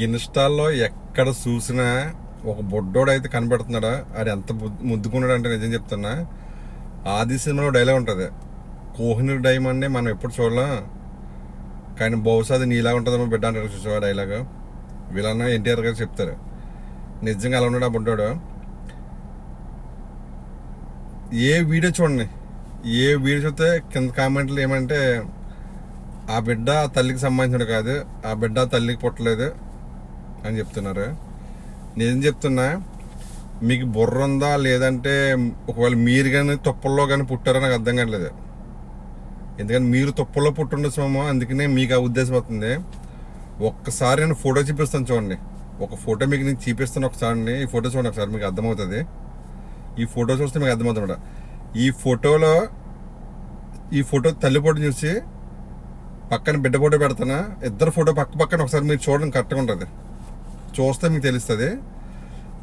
ఇన్స్టాల్లో ఎక్కడ చూసినా ఒక బొడ్డోడు అయితే కనబడుతున్నాడా? అది ఎంత ముద్దుకున్నాడు అంటే నిజం చెప్తున్నా. ఆది సినిమాలో డైలాగ్ ఉంటుంది. కోహినూర్ డైమండ్ మనం ఎప్పుడు చూడలేం? కానీ బహుశా అది నీలా ఉంటుందేమో బిడ్డ అంటే చూసావా డైలాగ్ వీళ్ళన్నా ఎన్టీఆర్ గారు చెప్తారు. నిజంగా అలా ఉన్నాడు ఆ బుడ్డోడు? ఏ వీడియో చూడండి. ఏ వీడియో చూస్తే కింద కామెంట్లు ఏమంటే ఆ బిడ్డ ఆ తల్లికి సంబంధించిన కాదు. ఆ బిడ్డ తల్లికి పుట్టలేదు. అని చెప్తున్నారు? నేను చెప్తున్నా మీకు బుర్ర ఉందా లేదంటే ఒకవేళ మీరు కానీ తుప్పల్లో కానీ పుట్టారో నాకు అర్థం కావట్లేదు. ఎందుకంటే మీరు తుప్పల్లో పుట్టుండొచ్చేమో అందుకనే మీకు ఆ ఉద్దేశం అవుతుంది. ఒక్కసారి నేను ఫోటో చూపిస్తాను చూడండి. ఒక ఫోటో మీకు నేను చూపిస్తాను ఒకసారి ఈ ఫోటో చూడండి ఒకసారి మీకు అర్థమవుతుంది? ఈ ఫోటో చూస్తే మీకు అర్థమవుతుంది ఈ ఫోటోలో ఈ ఫోటో తల్లి ఫోటో చూసి పక్కన బిడ్డ ఫోటో పెడతానా? ఇద్దరు ఫోటో పక్క పక్కన ఒకసారి మీరు చూడండి కరెక్ట్గా ఉంటుంది. చూస్తే మీకు తెలుస్తుంది.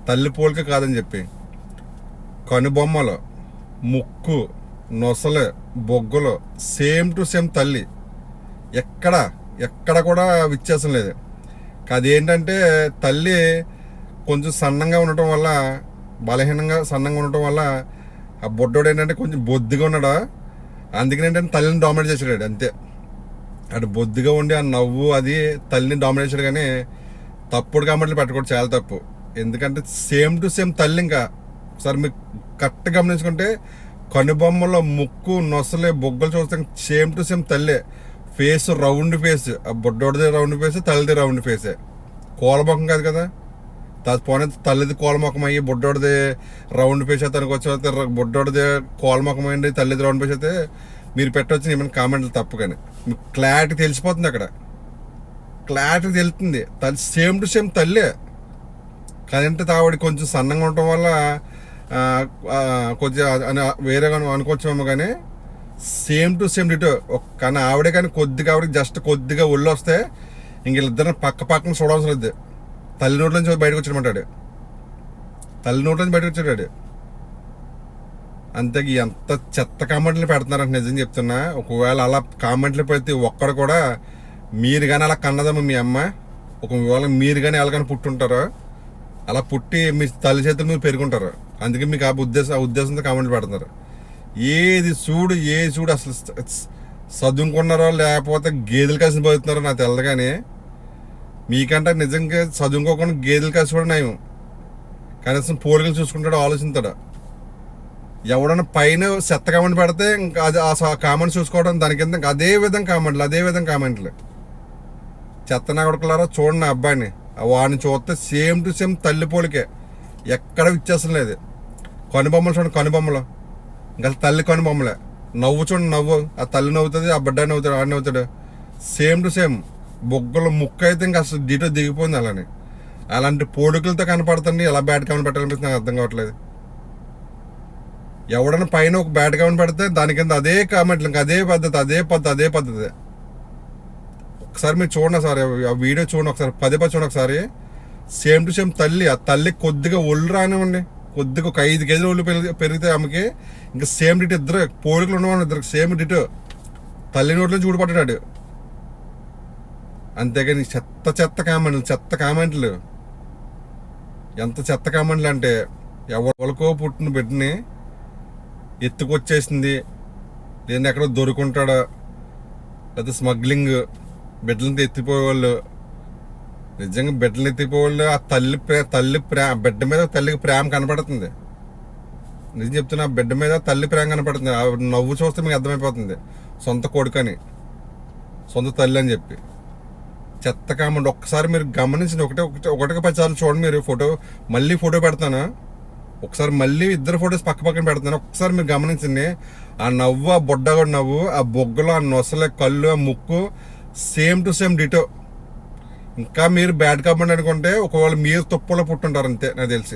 తల్లి పోలిక కాదని చెప్పి. కనుబొమ్మలు ముక్కు నొసలు బొగ్గులు సేమ్ టు సేమ్ తల్లి. ఎక్కడ ఎక్కడ కూడా వ్యత్యాసం లేదు. అదేంటంటే తల్లి కొంచెం సన్నంగా ఉండటం వల్ల బలహీనంగా సన్నంగా ఉండటం వల్ల ఆ బొడ్డోడు ఏంటంటే కొంచెం బొద్దుగా ఉన్నాడా? అందుకని ఏంటంటే తల్లిని డామినేట్ చేసాడు అంతే. అటు బొద్దుగా ఉండి ఆ నవ్వు అది తల్లిని డామినేట్ చేశాడు కానీ తప్పుడు కామెంట్లు పెట్టకూడదు చాలా తప్పు. ఎందుకంటే సేమ్ టు సేమ్ తల్లి ఇంకా. సార్ మీకు కరెక్ట్ గమనించుకుంటే కనుబొమ్మలో ముక్కు నొసలే బొగ్గలు చూస్తే సేమ్ టు సేమ్ తల్లే. ఫేస్ రౌండ్ ఫేస్ ఆ రౌండ్ ఫేస్ తల్లిది రౌండ్ ఫేసే కోలముఖం కాదు కదా. తా- పోనీ తల్లిది కోలముఖం అయ్యి బొడ్డోడిది రౌండ్ ఫేస్ అయితే అనుకోవచ్చు బొడ్డోడిది కోలముఖం అయ్యింది తల్లిది రౌండ్ ఫేస్ అయితే మీరు పెట్టవచ్చు ఏమైనా కామెంట్లు తప్పు కానీ. మీకు క్లారిటీ తెలిసిపోతుంది అక్కడ. క్లారిటీ తెలుస్తుంది తల్లి సేమ్ టు సేమ్ తల్లే. కదంటే తావిడి కొంచెం సన్నంగా ఉండటం వల్ల కొద్దిగా వేరేగా అనుకోవచ్చేమో కానీ సేమ్ టు సేమ్ డిటో కానీ ఆవిడే కానీ కొద్దిగా ఆవిడకి జస్ట్ కొద్దిగా ఒళ్ళు వస్తే ఇంక ఇద్దరిని పక్క పక్కన చూడవలసిన లేదు తల్లి నోట్ల నుంచి బయటకు వచ్చాడమంటాడు తల్లి నోట్ల నుంచి బయటకు వచ్చాడు అంతే ఎంత చెత్త కామెంట్లు పెడుతున్నారంటే నిజం చెప్తున్నా. ఒకవేళ అలా కామెంట్లు పెడితే ఒక్కడు కూడా మీరు కానీ అలా కన్నదమ్మ మీ అమ్మ? ఒకవేళ మీరు కానీ ఎలాగని పుట్టుంటారో? అలా పుట్టి మీ తల్లి చేతులు మీరు పెరుగుంటారు? అందుకే మీకు ఆ ఉద్దేశం ఆ ఉద్దేశంతో కామెంట్లు పెడుతున్నారు. ఏది చూడు ఏ చూడు అసలు చదువుకున్నారో లేకపోతే గేదెలు కలిసి బతుకుతున్నారో? నాకు తెలదు కానీ మీకంటే నిజంగా చదువుకోకుండా గేదెలు కలిసి కూడా నయం. కనీసం పోలికలు చూసుకుంటాడు ఆలోచించాడు ఎవడన్నా పైన చెత్త కామెంట్ పెడితే ఇంకా అది ఆ కామెంట్ చూసుకోవడం దాని కింద ఇంకా అదే విధంగా కామెంట్లు అదే విధంగా కామెంట్లు. చెత్త కొడుకులారా? చూడండి ఆ అబ్బాయిని. ఆ వాడిని చూస్తే సేమ్ టు సేమ్ తల్లి పోలికే. ఎక్కడ వ్యత్యాసం లేదు. కనుబొమ్మలు చూడండి కనుబొమ్మలు ఇంకా తల్లి కనుబొమ్మలే నవ్వు చూడండి నవ్వు. ఆ తల్లి నవ్వుతుంది ఆ బిడ్డ నవ్వుతాడు ఆడ నవ్వుతాడు. సేమ్ టు సేమ్ బొగ్గలు ముక్క అయితే ఇంకా అసలు డీటో దిగిపోయింది అలానే. అలాంటి పోడుకులతో కనపడుతుంది ఎలా బ్యాడ్ కామెంట్ పెట్టాలనిపిస్తుంది నాకు అర్థం కావట్లేదు. ఎవడన్నా పైన ఒక బ్యాడ్ కామెంట్ పెడితే దాని కింద అదే కామెంట్లు ఇంకా అదే పద్ధతి అదే పద్ధతి అదే పద్ధతి. ఒకసారి మీరు చూడండి సార్ ఆ వీడియో చూడండి ఒకసారి పదే పది చూడండి ఒకసారి. సేమ్ టు సేమ్ తల్లి ఆ తల్లి కొద్దిగా ఒళ్ళు రానివ్వండి. కొద్దిగా ఒక ఐదు కేజీలు ఒళ్ళు పెరిగి పెరిగితే ఆమెకి ఇంకా సేమ్ డిట్ ఇద్దరు పోలికలు ఉన్నవాడు ఇద్దరు సేమ్ డిట్. తల్లి నోట్లో చూడపడ్డాడు అంతేగాని చెత్త చెత్త కామెంట్లు చెత్త కామెంట్లు. ఎంత చెత్త కామెంట్లు అంటే ఎవరికో పుట్టిన బిడ్డని ఎత్తుకొచ్చేసింది. లేదంటే ఎక్కడో దొరుకుంటాడా? లేదా స్మగ్లింగ్ బిడ్డలను ఎత్తిపోయేవాళ్ళు. నిజంగా బిడ్డలు ఎత్తిపోయేవాళ్ళు ఆ తల్లి ప్రే తల్లి ప్రే బిడ్డ మీద తల్లికి ప్రేమ కనపడుతుంది. నిజం చెప్తున్నా ఆ బిడ్డ మీద తల్లి ప్రేమ కనపడుతుంది. ఆ నవ్వు చూస్తే మీకు అర్థమైపోతుంది. సొంత కొడుకని సొంత తల్లి అని చెప్పి. చెత్త కామండి. ఒక్కసారి మీరు గమనించిన ఒకటే ఒకటి ఒకటికి పది చూడండి మీరు ఫోటో. మళ్ళీ ఫోటో పెడతాను? ఒకసారి మళ్ళీ ఇద్దరు ఫోటోస్ పక్క పక్కన పెడుతున్నాను ఒకసారి మీరు గమనించండి. ఆ నవ్వు ఆ బొడ్డగొడ నవ్వు ఆ బొగ్గలు ఆ నొసల కళ్ళు ఆ ముక్కు సేమ్ టు సేమ్ డిటో. ఇంకా మీరు బ్యాడ్ కంపెనీ అనుకుంటే ఒకవేళ మీరు తుప్పలో పుట్టుంటారు అంతే నాకు తెలిసి.